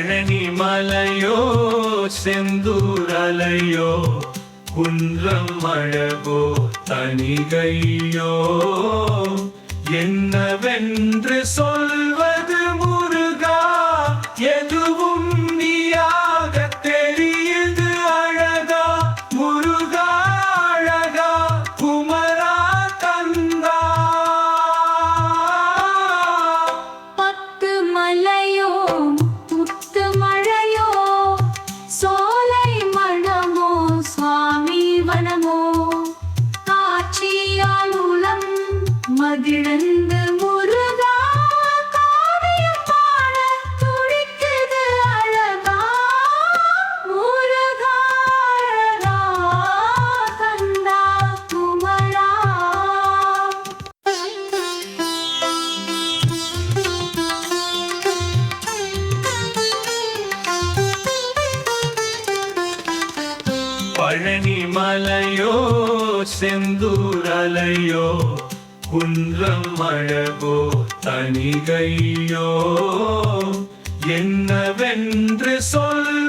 பழனி மலையோ செந்தூரலையோ குன்றம் அழகோ தனிகையோ என்னவென்று சொல் மகிழ்ந்து முருகா காவியம் பாட துடிக்குது அழகா. முருகா அழகா கந்தா குமரா. பழனி மலையோ செந்தூரலையோ குன்றம் அழகோ தனிகையோ என்னவென்று சொல்வது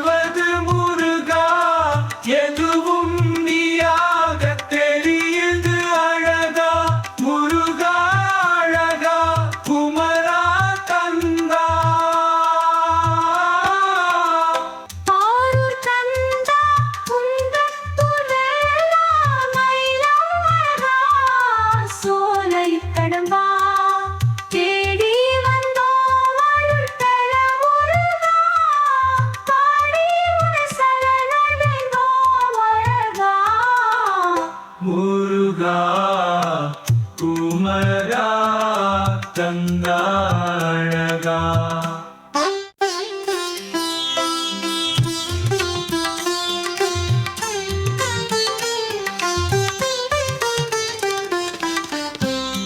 முருகா குமரா தந்தாழகா.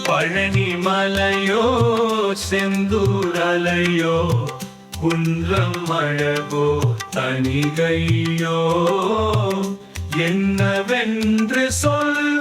பழனி மலையோ செந்தூரலையோ குன்றம் அழகோ தனிகையோ என்னவென்று சொல்